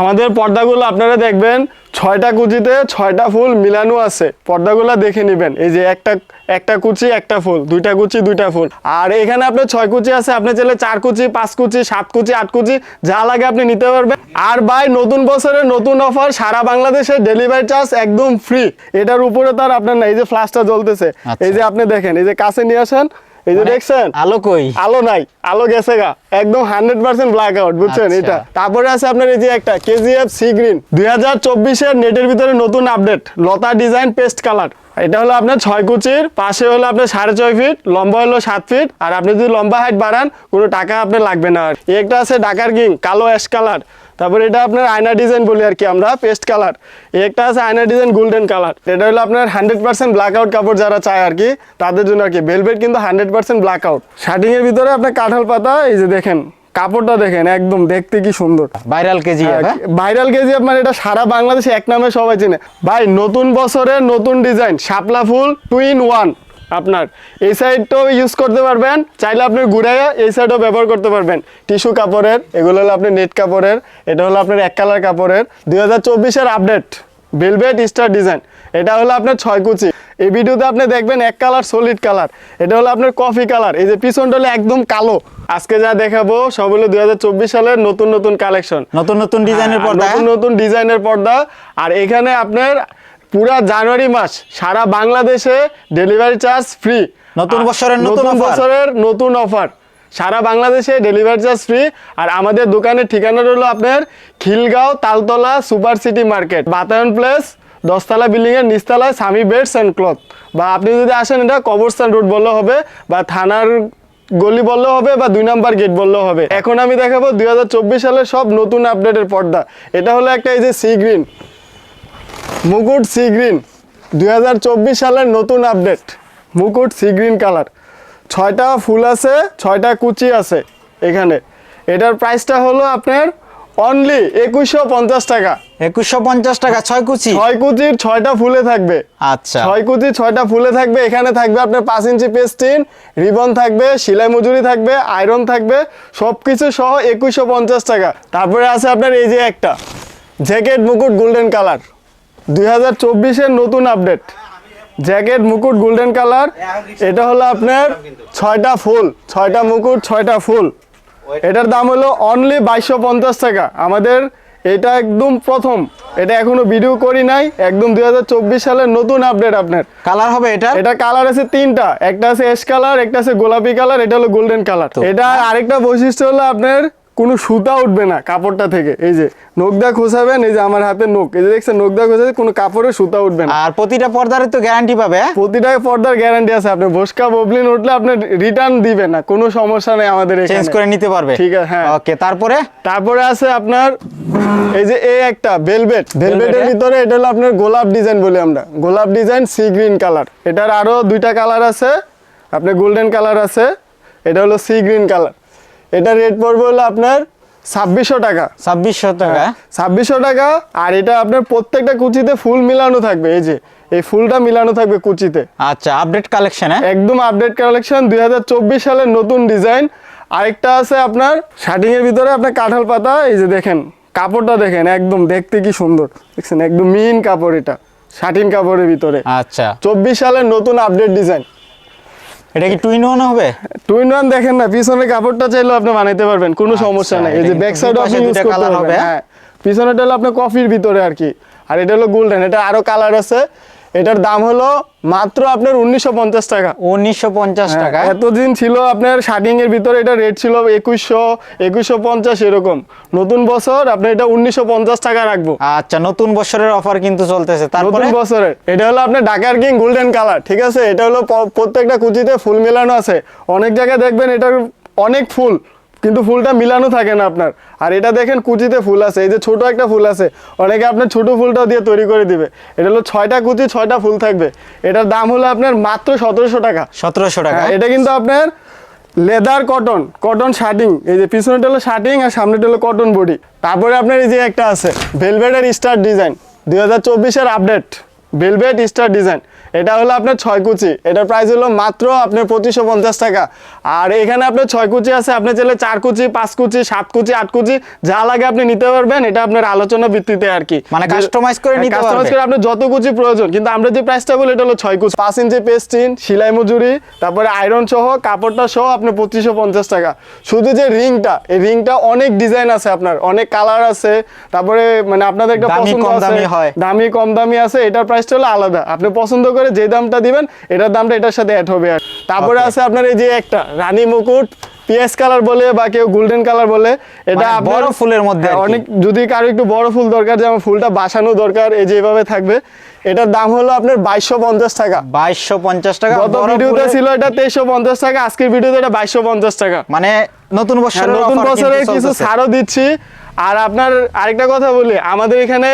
আমাদের পর্দাগুলো আপনারা দেখবেন ছয়টা কুচিতে ছয়টা ফুল মিলানো আছে। পর্দাগুলো দেখে নেবেন। এই যে একটা একটা কুচি একটা ফুল। দুইটা কুচি দুইটা ফুল। আর এখানে আপনার ছয় কুচি আছে। আপনি চাইলে চার কুচি পাঁচ কুচি সাত কুচি আট কুচি যা লাগে আপনি নিতে পারবেন। আর ভাই নতুন বছরের নতুন অফার সারা বাংলাদেশের ডেলিভারি চার্জ একদম ফ্রি এটার উপরে তার আপনার না এই যে ফ্ল্যাশটা জ্বলতেছে। এই যে আপনি দেখেন এই যে কাছে নিয়ে আসেন এই যে দেখছেন? আলো কই? আলো নাই আলো গেছে গা। একদম হান্ড্রেড পার্সেন্ট ব্ল্যাক আউট বুঝছেন আচ্ছা। এটা? তারপরে আছে আপনার এই যে একটা কেজিএফ সি গ্রিন দুই হাজার চব্বিশের নেটের ভিতরে নতুন আপডেট লতা ডিজাইন পেস্ট কালার এটা হলো আপনার ছয় কুচির পাশে হলো আপনার সাড়ে ছয় ফিট লম্বা হলো সাত ফিট আর আপনি যদি লম্বা হাইট বাড়ান কোনো টাকা আপনার লাগবে না আর একটা আছে ডাকার কিং কালো অ্যাশ কালার তারপরে এটা আপনার আয়না ডিজাইন বলি আর কি আমরা পেস্ট কালার এই একটা আছে আয়না ডিজাইন গোল্ডেন কালার এটা হলো আপনার হান্ড্রেড পার্সেন্ট ব্ল্যাক আউট কাপড় যারা চায় আর কি তাদের জন্য আর কি। ভেলভেট কিন্তু hundred percent black out shirting এর ভিতরে আপনার কাঁঠাল পাতা এই যে দেখেন কাপড়টা দেখেন একদম দেখতে কি সুন্দর। ভাইরাল কেজি হ্যাঁ ভাইরাল কেজি আপনার এটা সারা বাংলাদেশে এক নামে সবাই চেনে। ভাই নতুন বছরের নতুন ডিজাইন শাপলা ফুল টু ইন ওয়ান আপনার। এই সাইডটাও ইউজ করতে পারবেন চাইলে আপনি ঘুরাইয়া এই সাইডও ব্যবহার করতে পারবেন। টিস্যু কাপড়ের এগুলো হলো আপনার নেট কাপড়ের এটা হলো আপনার এক কালার কাপড়ের। দুই হাজার চব্বিশের আপডেট ভেলভেট স্টার ডিজাইন এটা হলো আপনার ছয় কুচি। এই ভিডিওতে আপনি দেখবেন এক কালার সলিড কালার এটা হলো আপনার কফি কালার এই যে পিছনটা হলো একদম কালো। আজকে যা দেখাবো সব হলো দুই হাজার চব্বিশ সালের নতুন নতুন কালেকশন নতুন নতুন ডিজাইনের হ্যাঁ, পর্দা। নতুন নতুন ডিজাইনের পর্দা। আর এখানে আপনার পুরা জানুয়ারি মাস সারা বাংলাদেশে ডেলিভারি চার্জ ফ্রি নতুন বছরের নতুন বছরের নতুন অফার সারা বাংলাদেশে ডেলিভারি চার্জ ফ্রি আর আমাদের দোকানের ঠিকানাটা হলো আপনার Khilgaon Taltala super city market Batayan place দশতলা বিল্ডিং এর নিচতলায় স্বামী বেডস অ্যান্ড ক্লথ বা আপনি যদি আসেন এটা কবরস্থান রোড বললে হবে বা থানার গলি বললেও হবে বা দুই নাম্বার গেট বললেও হবে। এখন আমি দেখাবো দুই সালের সব নতুন আপডেটের পর্দা। এটা হলো একটা এই যে সি গ্রিন মুকুট সি গ্রিন দুই হাজার চব্বিশ সালের নতুন আপডেট। মুকুট সি গ্রিন কালার। ছয়টা ফুল আছে ছয়টা কুচি আছে এখানে। এটার প্রাইসটা হলো আপনার অনলি একুশশো পঞ্চাশ টাকা। একুশশো পঞ্চাশ টাকা ছয় কুচি? ছয় কুচির ছয়টা ফুলে থাকবে। আচ্ছা। ছয় কুচি ছয়টা ফুলে থাকবে এখানে থাকবে আপনার পাঁচ ইঞ্চি পেস্টিন রিবন থাকবে সেলাই মজুরি থাকবে আয়রন থাকবে সব কিছু সহ একুশশো পঞ্চাশ টাকা। তারপরে আছে আপনার এই যে একটা জ্যাকেট মুকুট গোল্ডেন কালার। দুই হাজার চব্বিশের নতুন আপডেট। জ্যাকেট মুকুট গোল্ডেন কালার। এটা হলো আপনার ছয়টা ফুল ছয়টা মুকুট ছয়টা ফুল। এটার দাম হলো অনলি বাইশশো পঞ্চাশ টাকা। আমাদের এটা একদম প্রথম। এটা এখনও ভিডিও করি নাই। একদম দুই হাজার চব্বিশ সালের নতুন আপডেট আপনার। কালার হবে এটা? এটা কালার আছে তিনটা। একটা আছে এস কালার একটা আছে গোলাপি কালার এটা হলো গোল্ডেন কালার। এটা আরেকটা বৈশিষ্ট্য হলো আপনার কোনো সুতা উঠবে না কাপড়টা থেকে। এই যে নখদা খোসাবেন এই যে আমার হাতে নখ এই যে দেখছেন নখদা খোসাবে কোনো কাপড়ে সুতা উঠবে না। আর প্রতিটা পর্দারে তো গ্যারান্টি পাবে হ্যাঁ? প্রতিটা পর্দার গ্যারান্টি আছে। আপনি ভোসকা ববলিন উঠলে আপনি রিটার্ন দিবেন না। কোনো সমস্যা নেই আমাদের চেঞ্জ করে নিতে পারবে। ঠিক আছে, হ্যাঁ। ওকে তারপরে? তারপরে আছে আপনার এই যে এই একটা ভেলভেট ভেলভেটের ভিতরে এটা হলো আপনার গোলাপ ডিজাইন বলি আমরা। গোলাপ ডিজাইন সি গ্রিন কালার এটার আরও দুইটা কালার আছে। আপনার গোল্ডেন কালার আছে। এটা হলো সি গ্রিন কালার এটা রেট পড়বে হলো আপনার ছাব্বিশশো টাকা। ছাব্বিশশো টাকা? ছাব্বিশশো টাকা আর এটা আপনার প্রত্যেকটা কুচিতে ফুল মিলানো থাকবে এই যে এই ফুলটা মিলানো থাকবে কুচিতে। আচ্ছা আপডেট কালেকশন হ্যাঁ? একদম আপডেট কালেকশন দুই হাজার চব্বিশ সালের নতুন ডিজাইন আরেকটা আছে আপনার শার্টিং এর ভিতরে আপনার কাঁঠাল পাতা এই যে দেখেন কাপড়টা দেখেন একদম দেখতে কি সুন্দর। দেখছেন একদম মিন কাপড় এটা শার্টিং কাপড়ের ভিতরে। আচ্ছা। চব্বিশ সালের নতুন আপডেট ডিজাইন এটা কি টুইন ওয়ান হবে? টুইন ওয়ান দেখেন না পিছনের কাপড়টা চাইলেও আপনি বানাইতে পারবেন কোনো সমস্যা নাই। এই যে ব্যাক সাইড আপনি ইউজ করতে পারবেন হবে, হ্যাঁ। পিছনেরটা হলো আপনার কফির ভিতরে আর কি। আর এটা হলো গোল্ডেন এটা আরও কালার আছে। এটার দাম হলো মাত্র আপনার উনিশশো পঞ্চাশ টাকা। উনিশশো পঞ্চাশ হ্যাঁ, টাকা? এতদিন ছিল আপনার শার্টিং এর ভিতরে এটা রেট ছিল একুশশো একুশশো পঞ্চাশ এরকম। নতুন বছর আপনি এটা উনিশশো পঞ্চাশ টাকা রাখব। আচ্ছা নতুন বছরের অফার কিন্তু চলতেছে। তারপরে? নতুন বছরের। এটা হলো আপনার ডাকার কিং গোল্ডেন কালার ঠিক আছে? এটা হলো প্রত্যেকটা কুচিতে ফুল মেলানো আছে। অনেক জায়গায় দেখবেন এটার অনেক ফুল। কিন্তু ফুলটা মিলানো থাকে না আপনার। আর এটা দেখেন কুচিতে ফুল আছে এই যে ছোট একটা ফুল আছে অনেকে আপনার ছোট ফুলটাও দিয়ে তৈরি করে দিবে। এটা হলো ছয়টা কুচি ছয়টা ফুল থাকবে। এটার দাম হলো আপনার মাত্র সতেরোশো টাকা। সতেরোশো টাকা? হ্যাঁ, এটা কিন্তু আপনার লেদার কটন কটন শার্টিং। এই যে পিছনেটা হলো শার্টিং আর সামনেটা হলো কটন বডি। তারপরে আপনার এই যে একটা আছে ভেলভেটের স্টার ডিজাইন দুই হাজার চব্বিশের আপডেট। ভেলভেট স্টার ডিজাইন এটা হলো আপনার ছয় কুচি। এটার প্রাইস হলো মাত্র আপনার পঁচিশশো পঞ্চাশ টাকা। আর এখানে আপনার ছয় কুচি আছে আপনি চাইলে চার কুচি পাঁচ কুচি সাত কুচি আট কুচি যা লাগে আপনি নিতে পারবেন। এটা আপনার আলোচনা ভিত্তিতে আর কি। মানে customize করে নিতে কাস্টমাইজ করে আপনার যত কুচি প্রয়োজন। কিন্তু আমরা যে প্রাইসটা বলি এটা হলো ছয় কুচি। পাঁচ ইঞ্চি পেস্টিন সেলাই মজুরি তারপরে আয়রন সহ কাপড়টা সহ আপনি পঁচিশশো পঞ্চাশ টাকা। শুধু যে রিংটা এই রিংটা অনেক ডিজাইন আছে আপনার। অনেক কালার আছে। তারপরে মানে আপনাদের একটা দামি, পছন্দ কম আছে। দামি হয়। দামি কম দামি আছে। এটার প্রাইসটা হলো আলাদা। আপনি পছন্দ করে যে দামটা দিবেন এটার দামটা এটার সাথে অ্যাড হবে আর। তারপরে আছে আপনার এই যে একটা রানী মুকুট পিএস কালার বলে বা কেউ গোল্ডেন কালার বলে এটা মানে বড় ফুলের মধ্যে। অনেক যদি কারও একটু বড় ফুল দরকার যেমন ফুলটা বাসানো দরকার এই যে এভাবে থাকবে এটার দাম হলো আপনার বাইশশো পঞ্চাশ টাকা। বাইশশো পঞ্চাশ টাকা গত ভিডিওতে ছিল এটা তেইশশো পঞ্চাশ টাকা আজকের ভিডিওতে এটা বাইশশো পঞ্চাশ টাকা। মানে নতুন হ্যাঁ, বছরের নতুন offer বছরে কিছু। ছাড়ও দিচ্ছি। আর আপনার আরেকটা কথা বলি আমাদের এখানে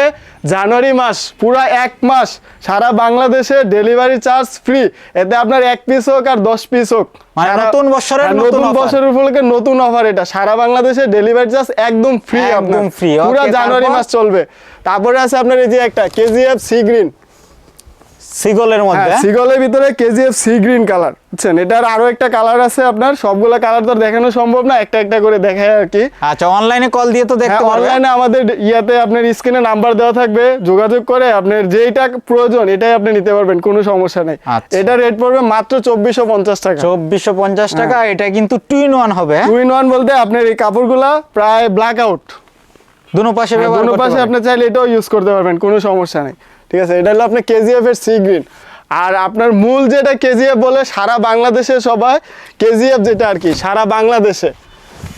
জানুয়ারি মাস পুরা এক মাস সারা বাংলাদেশে ডেলিভারি চার্জ ফ্রি এতে আপনার এক পিস হোক আর দশ পিস হোক। মানে নতুন বছরের নতুন বছর বছরের উপলক্ষে নতুন অফার এটা। সারা বাংলাদেশে ডেলিভারি চার্জ একদম ফ্রি একদম ফ্রি পুরা জানুয়ারি মাস চলবে। তারপরে আছে আপনার এই যে একটা কেজিএফ সি গ্রিন সিগলের মধ্যে? হ্যাঁ সিগলের ভিতরে কেজিএফ সি গ্রিন কালার বুঝছেন? এটার আরও একটা কালার আছে আপনার সবগুলা কালার তো দেখানো সম্ভব না একটা একটা করে দেখায় আর কি। আচ্ছা অনলাইনে কল দিয়ে তো দেখতে হ্যাঁ পারবে অনলাইনে আমাদের ইয়াতে আপনার স্ক্রিনে নাম্বার দেওয়া থাকবে যোগাযোগ করে আপনার যেইটা প্রয়োজন এটাই আপনি নিতে পারবেন কোনো সমস্যা নেই। আচ্ছা। এটা রেট পড়বে মাত্র চব্বিশশো পঞ্চাশ টাকা। চব্বিশশো পঞ্চাশ টাকা এটা কিন্তু টু ইন ওয়ান হবে টু ইন ওয়ান বলতে আপনার এই কাপড়গুলা প্রায় ব্ল্যাক আউট দুনো পাশে করতে পাশে আপনি চাইলে এটাও ইউজ করতে পারবেন কোনো সমস্যা নেই। ঠিক আছে, এটা হলো আপনার কেজিএফ এর সি গ্রিন আর আপনার মূল যেটা কেজিএফ বলে সারা বাংলাদেশে সবাই কেজিএফ যেটা আর কি, সারা বাংলাদেশে।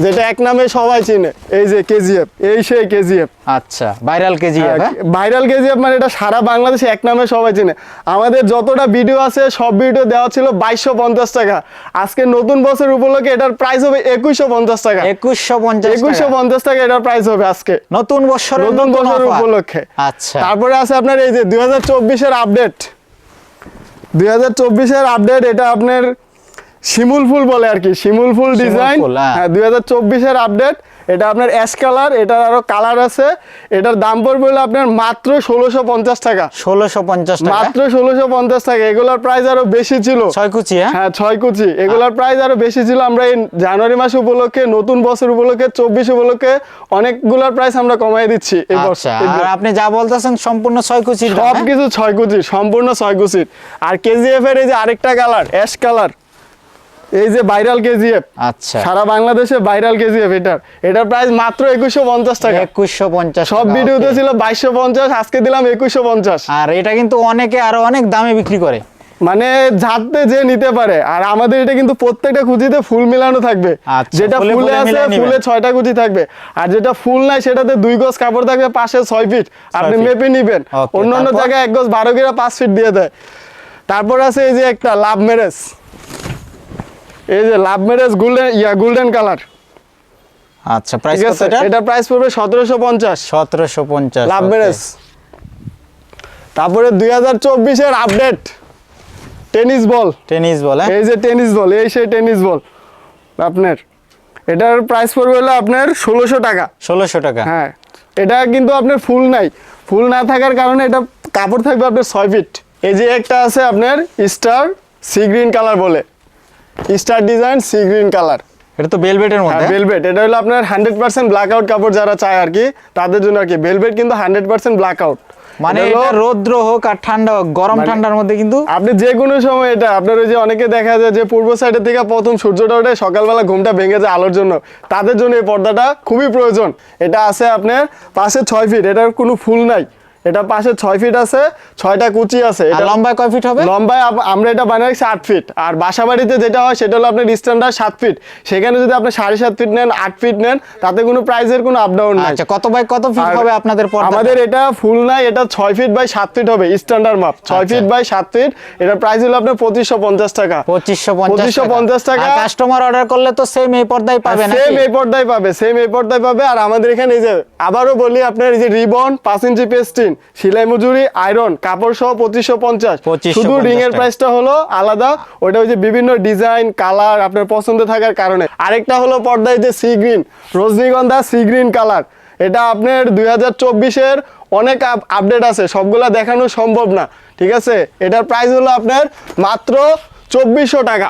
যেটা এক নামে সবাই চিনে। এই যে কেজিএফ এই সেই কেজিএফ। আচ্ছা ভাইরাল কেজি হ্যাঁ ভাইরাল কেজিএফ মানে এটা সারা বাংলাদেশে এক নামে সবাই চিনে। আমাদের যতটা ভিডিও আছে সব ভিডিও দেওয়া ছিল বাইশশো পঞ্চাশ টাকা। আজকে নতুন বছর উপলক্ষে এটার প্রাইস হবে একুশশো পঞ্চাশ টাকা। একুশশো পঞ্চাশ একুশশো পঞ্চাশ টাকা এটার প্রাইস হবে আজকে। নতুন বছর নতুন বছর উপলক্ষে। আচ্ছা। তারপরে আছে আপনার এই যে দুই হাজার চব্বিশের আপডেট দুই হাজার চব্বিশের আপডেট এটা আপনার শিমুল ফুল বলে আর কি শিমুল ফুল ডিজাইন হ্যাঁ। হ্যাঁ দুই হাজার চব্বিশের আপডেট এটা আপনার অ্যাশ কালার এটার আরও কালার আছে। এটার দাম পড়বে হলো আপনার মাত্র ষোলোশো পঞ্চাশ টাকা। ষোলোশো পঞ্চাশ মাত্র ষোলোশো পঞ্চাশ টাকা। এগুলোর প্রাইস আরও বেশি ছিল। ছয় কুচি হ্যাঁ? হ্যাঁ ছয় কুচি। এগুলোর প্রাইস আরও বেশি ছিল। আমরা এই জানুয়ারি মাস উপলক্ষে নতুন বছর উপলক্ষে চব্বিশ উপলক্ষে অনেকগুলোর প্রাইস আমরা কমাই দিচ্ছি এই বছর। আচ্ছা আর আপনি যা বলতেছেন সম্পূর্ণ ছয় দাম, সব? কিছু ছয় কুচি সম্পূর্ণ ছয় কুচির। আর কেজিএফ এর এই যে আরেকটা কালার অ্যাশ কালার এই যে ভাইরাল কেজিএফ আচ্ছা। সারা বাংলাদেশে ভাইরাল কেজিএফ এটার। এটার প্রাইস মাত্র একুশশো পঞ্চাশ টাকা। একুশশো পঞ্চাশ সব ভিডিওতে ছিল বাইশশো পঞ্চাশ আজকে দিলাম একুশশো পঞ্চাশ। আর এটা কিন্তু অনেকে আরও অনেক দামে বিক্রি করে। মানে ঝাড়তে যে নিতে পারে আর আমাদের এটা কিন্তু প্রত্যেকটা কুচিতে ফুল মিলানো থাকবে। আচ্ছা, যেটা ফুলে আছে ফুলে ছয়টা কুচি থাকবে। আর যেটা ফুল নাই সেটাতে দুই গজ কাপড় থাকবে পাশে ছয় ফিট আপনি। মেপে নিবেন। Okay, অন্য অন্য জায়গায় এক গজ বারো গিরা পাঁচ ফিট দিয়ে দেয়। তারপর আছে এই যে একটা লাভ ম্যারেজ এই যে love marriage golden yeah golden colour. আচ্ছা প্রাইস কত এটা? এটা প্রাইস পড়বে সতেরোশো পঞ্চাশ। সতেরোশো পঞ্চাশ লাভ okay। ম্যারেজ। তারপরে দুই হাজার চব্বিশের আপডেট। Tennis ball. টেনিস বলে এই যে টেনিস বল এই সেই টেনিস বল। আপনার এটার প্রাইস পড়বে হলো আপনার ষোলোশো টাকা। ষোলোশো টাকা। হ্যাঁ এটা কিন্তু আপনার ফুল নাই। ফুল না থাকার কারণে এটা কাপড় থাকবে আপনার ছয় ফিট। এই যে একটা আছে আপনার স্টার সি গ্রিন কালার বলে। Star design sea green colour. এটা তো বেলভেটের মধ্যে? ভেলভেট এটা হলো আপনার হান্ড্রেড পার্সেন্ট ব্ল্যাক আউট কাপড় যারা চায় আর কি তাদের জন্য আর কি। ভেলভেট কিন্তু হান্ড্রেড পার্সেন্ট ব্ল্যাক আউট মানে এটা রৌদ্র হোক আর ঠান্ডা হোক গরম মানে- ঠান্ডার মধ্যে কিন্তু আপনি যে কোনো সময় এটা আপনার ওই যে অনেকে দেখা যায় যে পূর্ব সাইডের থেকে প্রথম সূর্যটা ওঠে সকালবেলা ঘুমটা ভেঙে যায় আলোর জন্য। তাদের জন্য এই পর্দাটা খুবই প্রয়োজন। এটা আছে আপনার পাশে ছয় ফিট এটার কোনো ফুল নাই। এটা পাশে ছয় ফিট আছে ছয়টা কুচি আছে। এটা লম্বায় কয় ফিট হবে? লম্বায় আমরা এটা বানাই রাখছি আট ফিট আর বাসা বাড়িতে যেটা হয় সেটা হলো আপনার স্ট্যান্ডার্ড সাত ফিট সেখানে যদি আপনি সাড়ে সাত ফিট নেন আট ফিট নেন তাতে কোনো প্রাইসের কোনো আপ ডাউন নাই। আচ্ছা কত বাই কত ফিট হবে আপনাদের আমাদের এটা ফুল নাই এটা ছয় ফিট বাই সাত ফিট হবে স্ট্যান্ডার্ড মাপ ছয় আচ্ছা। ফিট বাই সাত ফিট এটার প্রাইস হলো আপনার পঁচিশশো পঞ্চাশ টাকা। পঁচিশশো পঁচিশশো পঞ্চাশ টাকা। কাস্টমার অর্ডার করলে তো সেম এই পর্দায় পাবে না সেম এই পর্দায় পাবে সেম এই পর্দায় পাবে। আর আমাদের এখানে এই যে আবারও বলি আপনার এই যে রিবন পাঁচ ইঞ্চি পেস্টিন সেলাই মজুরি আয়রন কাপড় সহ পঁচিশশো পঞ্চাশ। 2550 শুধু রিং এর। প্রাইসটা হলো আলাদা। ওটা যে বিভিন্ন ডিজাইন কালার আপনার পছন্দ থাকার কারণে। আরেকটা হলো পর্দায় যে সি গ্রিন রজনীগন্ধা সি গ্রিন কালার এটা আপনার দুই হাজার চব্বিশের অনেক আপডেট আছে। সবগুলা দেখানো সম্ভব না। ঠিক আছে? এটার প্রাইস হলো আপনার মাত্র চব্বিশশো টাকা।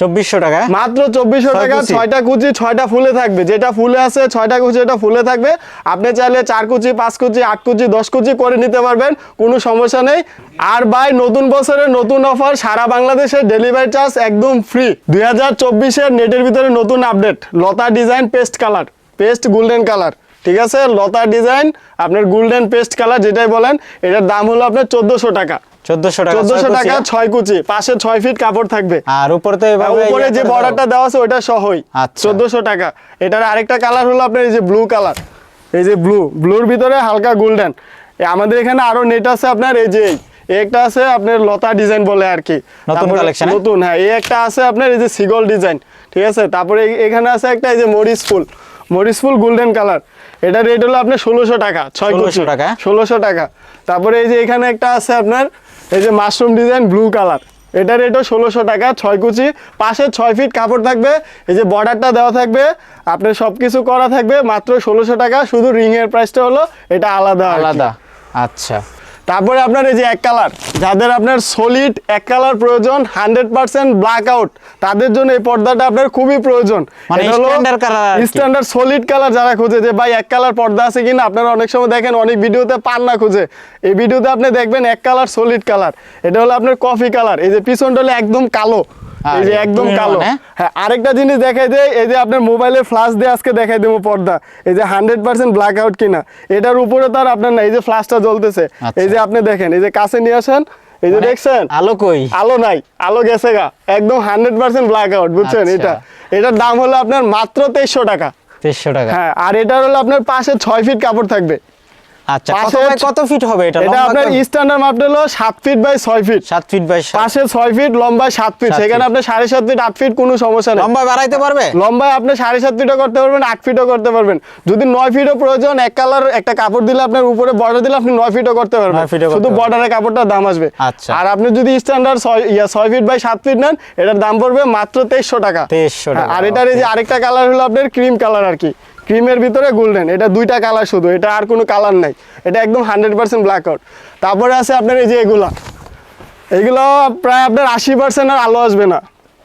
চব্বিশশো টাকা? মাত্র চব্বিশশো টাকা। ছয়টা কুচি ছয়টা ফুলে থাকবে। যেটা ফুলে আছে ছয়টা কুচি এটা ফুলে থাকবে। আপনি চাইলে চার কুচি পাঁচ কুচি আট কুচি দশ কুচি করে নিতে পারবেন কোনো সমস্যা নেই। আর ভাই নতুন বছরের নতুন অফার সারা বাংলাদেশে ডেলিভারি চার্জ একদম ফ্রি দুই হাজার চব্বিশের নেটের ভিতরে নতুন আপডেট লতা design paste colour paste golden colour ঠিক আছে? লতা ডিজাইন আপনার গোল্ডেন পেস্ট কালার যেটাই বলেন এটার দাম হলো আপনার চোদ্দোশো টাকা। চোদ্দশো টাকা চোদ্দোশো ছয় টাকা কুচি। কুচি পাশে ছয় ফিট কাপড় থাকবে। আর উপরে তো এভাবে উপরে ইয়ে যে বর্ডারটা দেওয়া আছে ওটা সহই। আচ্ছা। চোদ্দশো টাকা। এটার আরেকটা কালার হলো আপনার এই যে ব্লু কালার এই যে ব্লু ব্লুর ভিতরে হালকা গোল্ডেন আমাদের এখানে আরও নেট আছে আপনার এই যে একটা আছে আপনার লতা ডিজাইন বলে আর কি। নতুন হ্যাঁ? নতুন হ্যাঁ এই একটা আছে আপনার এই যে সিগল ডিজাইন ঠিক আছে? তারপরে এখানে আছে একটা এই যে মরিচ ফুল। মরিচ ফুল গোল্ডেন কালার এটা রেট হলো আপনার ষোলোশো টাকা ছয় টাকা? ষোলোশো টাকা। তারপরে এই যে এখানে একটা আছে আপনার এই যে মাশরুম ডিজাইন ব্লু কালার। এটা রেটও ষোলোশো টাকা, ছয় কুচি, পাশে ছয় ফিট কাপড় থাকবে, এই যে বর্ডারটা দেওয়া থাকবে, আপনার সব কিছু করা থাকবে, মাত্র ষোলোশো টাকা, শুধু রিংয়ের প্রাইসটা হলো, এটা আলাদা আলাদা আচ্ছা। তারপরে আপনার এই যে এক কালার যাদের আপনার সলিড এক কালার প্রয়োজন হান্ড্রেড পার্সেন্ট ব্ল্যাক আউট তাদের জন্য এই পর্দাটা আপনার খুবই প্রয়োজন। স্ট্যান্ডার্ড সলিড কালার যারা খুঁজে যে ভাই এক কালার পর্দা আছে কিনা আপনারা অনেক সময় দেখেন অনেক ভিডিওতে পান না খুঁজে। এই ভিডিওতে আপনি দেখবেন এক কালার সলিড কালার এটা হলো আপনার কফি কালার এই যে পিছনটা হলো একদম কালো। এই যে একদম কালো? হ্যাঁ আরেকটা জিনিস দেখাই দেয় এই যে আপনার মোবাইলে ফ্লাশ দিয়ে আজকে দেখাই দেবো পর্দা। এই যে হান্ড্রেড পার্সেন্ট ব্ল্যাক আউট কিনা। এটার উপরে তার আপনার না এই যে ফ্লাশটা জ্বলতেছে। আচ্ছা। এই যে আপনি দেখেন এই যে কাছে নিয়ে আসেন এই যে মানে দেখছেন? আলো কই? আলো নাই আলো গেছে গা। একদম হান্ড্রেড পার্সেন্ট ব্ল্যাক আউট বুঝছেন? আচ্ছা। এটা এটার দাম হলো আপনার মাত্র তেইশশো টাকা। তেইশশো টাকা। হ্যাঁ আর এটার হলো আপনার পাশে ছয় ফিট কাপড় থাকবে। আচ্ছা কত পাশে বাই কত ফিট হবে এটা? এটা আপনার স্ট্যান্ডার্ড মাপটা হলো সাত ফিট বাই ছয় ফিট সাত ফিট বাই পাশে ছয় ফিট লম্বায় সাত ফিট সেখানে feet। আপনার ফিট আট ফিট কোনো সমস্যা নেই। লম্বা বাড়াইতে পারবে? লম্বায় আপনি সাড়ে সাত ফিটও করতে পারবেন আট ফিটও করতে পারবেন। যদি নয় ফিটও প্রয়োজন এক কালার একটা কাপড় দিলে আপনার উপরে বর্ডার দিলে আপনি নয় ফিটও করতে পারবেন। শুধু বর্ডারের কাপড়টার দাম আসবে। আচ্ছা। আর আপনি যদি স্ট্যান্ডার্ড ছয় ইয়া ছয় ফিট বাই সাত ফিট নেন এটার দাম পড়বে মাত্র তেইশশো টাকা। 2300 টাকা, হ্যাঁ, আর এটার এই যে আরেকটা কালার হলো আপনার ক্রিম কালার আর কি। ক্রিমের ভিতরে গোল্ডেন এটা দুইটা কালার শুধু এটা আর কোনো কালার নাই। এটা একদম হান্ড্রেড পার্সেন্ট ব্ল্যাক আউট তারপরে আছে আপনার এই যে এগুলা। এগুলো প্রায় আপনার আশি পার্সেন্ট আর আলো আসবে না।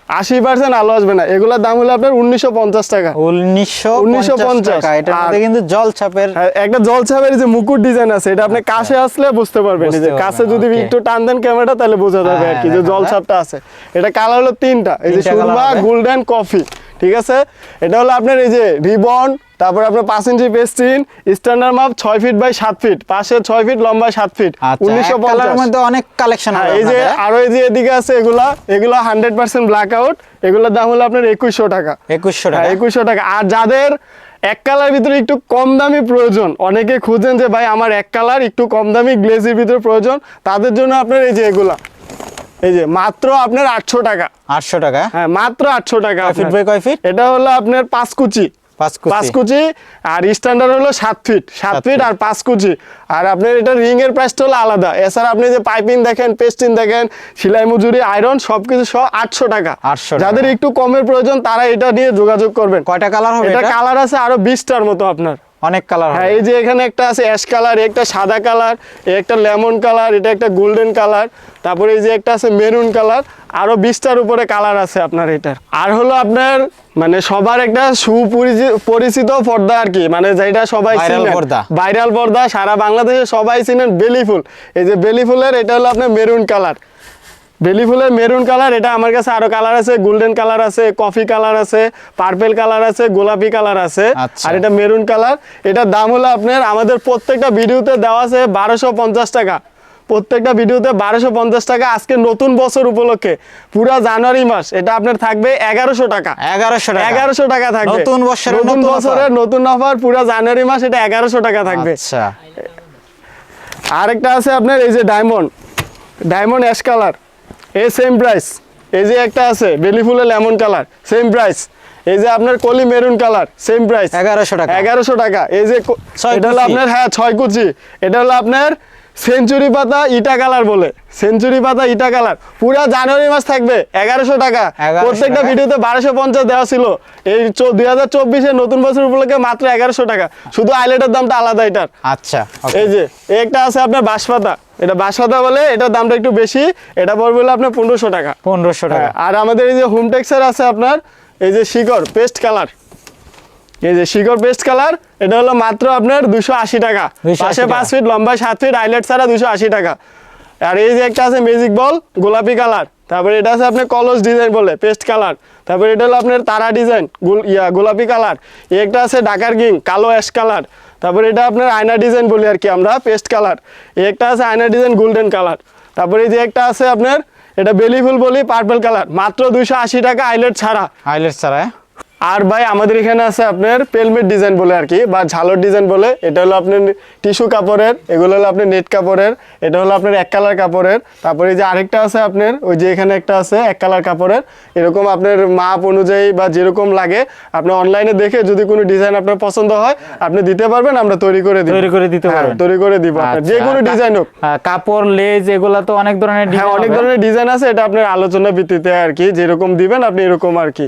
আশি পার্সেন্ট আলো আসবে না। এগুলোর দাম হলো আপনার উনিশশো পঞ্চাশ টাকা। উনিশশো 1950 টাকা। এটার মধ্যে আর- কিন্তু জল ছাপের হ্যাঁ, একটা জল ছাপের যে মুকুট ডিজাইন আছে এটা আপনি কাছে আসলে বুঝতে পারবেন। যে আচ্ছা। কাছে যদি একটু টান দেন ক্যামেরাটা তাহলে বোঝা যাবে হ্যাঁ, আর কি যে দেখা জল ছাপটা আছে। এটা কালার হলো তিনটা। এই যে সুরমা গোল্ডেন কফি ঠিক আছে? এটা হলো আপনার এই যে রিবন তারপর আপনার পাঁচ ইঞ্চি পেস্টিন স্ট্যান্ডার্ড মাপ ছয় ফিট বাই সাত ফিট পাশে ছয় ফিট লম্বা সাত ফিট আচ্ছা উনিশশো মধ্যে অনেক কালেকশন হ্যাঁ এই যে আরও এই যে এদিকে আছে এগুলা এগুলো হান্ড্রেড পার্সেন্ট ব্ল্যাক আউট এগুলোর দাম হলো আপনার একুশশো টাকা। একুশশো টাকা। হ্যাঁ, একুশশো টাকা। আর যাদের এক কালার ভিতরে একটু কম দামি প্রয়োজন অনেকে খুঁজেন যে ভাই আমার এক কালার একটু কম দামি গ্লেজের ভিতরে প্রয়োজন তাদের জন্য আপনার এই যে এগুলা। এই যে মাত্র আপনার আটশো টাকা। আটশো টাকা? হ্যাঁ মাত্র আটশো টাকা ফিট বাই কয় ফিট? এটা হলো আপনার পাঁচ কুচি। পাঁচ কুচি। আর স্ট্যান্ডার্ড হলো সাত ফিট। সাত ফিট। আর পাঁচ কুচি। আর আপনার এটা রিং এর প্রাইসটা হলো আলাদা। এছাড়া আপনি যে পাইপিং দেখেন পেস্টিং দেখেন সেলাই মজুরি আয়রন সবকিছু সহ আটশো টাকা। 800 টাকা। যাদের একটু কমের প্রয়োজন তারা এটা নিয়ে যোগাযোগ করবেন। কয়টা কালার হবে এটা কালার আছে আরও বিশটার মতো আপনার। অনেক কালার হ্যাঁ এই যে এখানে একটা আছে অ্যাশ কালার একটা সাদা কালার একটা লেমন কালার এটা একটা গোল্ডেন কালার তারপরে এই যে একটা আছে মেরুন কালার আরও বিশটার উপরে কালার আছে আপনার এটার। আর হলো আপনার মানে সবার একটা সুপরিচিত পর্দা আর কি মানে যেটা সবাই পর্দা। ভাইরাল পর্দা সারা বাংলাদেশে সবাই চিনেন বেলি ফুল। এই যে বেলি ফুলের এটা হলো আপনার মেরুন কালার বেলি ফুলের মেরুন কালার এটা আমার কাছে আরও কালার আছে গোল্ডেন কালার আছে কফি কালার আছে পার্পেল কালার আছে গোলাপি কালার আছে। আচ্ছা। আর এটা মেরুন কালার এটার দাম হলো আপনার আমাদের প্রত্যেকটা ভিডিওতে দেওয়া আছে বারোশো পঞ্চাশ টাকা। প্রত্যেকটা ভিডিওতে বারোশো পঞ্চাশ টাকা আজকে নতুন বছর উপলক্ষে পুরা জানুয়ারি মাস এটা আপনার থাকবে এগারোশো টাকা। এগারোশো এগারোশো টাকা থাকবে। নতুন বছরের নতুন নতুন বছরের নতুন অফার পুরা জানুয়ারি মাস এটা এগারোশো টাকা থাকবে। আচ্ছা। আরেকটা আছে আপনার এই যে ডায়মন্ড ডায়মন্ড অ্যাশ কালার এই সেম প্রাইস এই যে একটা আছে বেলি ফুলে লেমন কালার সেম প্রাইস এই যে আপনার কলি মেরুন কালার সেম প্রাইস এগারোশো টাকা। এগারোশো টাকা। এই যে এটা হলো আপনার হ্যাঁ ছয় কুচি। এটা হলো আপনার সেঞ্চুরি পাতা ইটা কালার বলে। সেঞ্চুরি পাতা ইটা কালার। পুরা জানুয়ারি মাস থাকবে এগারোশো টাকা। প্রত্যেকটা। ভিডিওতে বারোশো পঞ্চাশ দেওয়া ছিল। এই দুই হাজার চব্বিশের নতুন বছর উপলক্ষে মাত্র এগারোশো টাকা। শুধু আইলেটের দামটা আলাদা এটার আচ্ছা এই যে একটা আছে আপনার বাঁশপাতা। এটা বাঁশপাতা বলে এটার দামটা একটু বেশি। এটা পড়বে হলো আপনার পনেরোশো টাকা। পনেরোশো টাকা। হ্যাঁ, আর আমাদের এই যে হোম টেক্সের আছে আপনার এই যে শিকড় পেস্ট কালার এই যে শিকড় পেস্ট কালার এটা হলো মাত্র আপনার দুশো আশি টাকা। 280 পাশে পাঁচ ফিট লম্বা সাত ফিট আইলেট ছাড়া দুশো আশি টাকা। আর এই যে একটা আছে ম্যাজিক বল গোলাপি কালার তারপরে এটা আছে আপনার কলস ডিজাইন বলে পেস্ট কালার তারপরে এটা হলো আপনার তারা ডিজাইন ইয়া গোলাপি কালার একটা আছে ডাকার কিং কালো অ্যাশ কালার তারপরে এটা আপনার আয়না ডিজাইন বলি আর কি আমরা পেস্ট কালার এই একটা আছে আয়না ডিজাইন গোল্ডেন কালার তারপরে এই যে একটা আছে আপনার এটা বেলি ফুল বলি পার্পল কালার মাত্র দুইশো আশি টাকা আইলেট ছাড়া। হাইলাইট ছাড়া হ্যাঁ? আর ভাই আমাদের এখানে আছে আপনার পেলমেট ডিজাইন বলে আর কি বা ঝালর ডিজাইন বলে। এটা হলো আপনার টিস্যু কাপড়ের এগুলো হলো আপনার নেট কাপড়ের এটা হলো আপনার এক কালার কাপড়ের। তারপরে যে আরেকটা আছে আপনার ওই যে এখানে একটা আছে এক কালার কাপড়ের। এরকম আপনার মাপ অনুযায়ী বা যেরকম লাগে আপনি অনলাইনে দেখে যদি কোনো ডিজাইন আপনার পছন্দ হয় আপনি দিতে পারবেন আমরা তৈরি করে দিব। তৈরি করে দিতে হ্যাঁ, পারবেন। তৈরি করে দিব। যে কোনো ডিজাইন হোক। কাপড় লেজ এগুলা তো অনেক ধরনের হ্যাঁ অনেক ধরনের ডিজাইন আছে এটা আপনার আলোচনা ভিত্তিতে আর কি যেরকম দিবেন আপনি এরকম আর কি।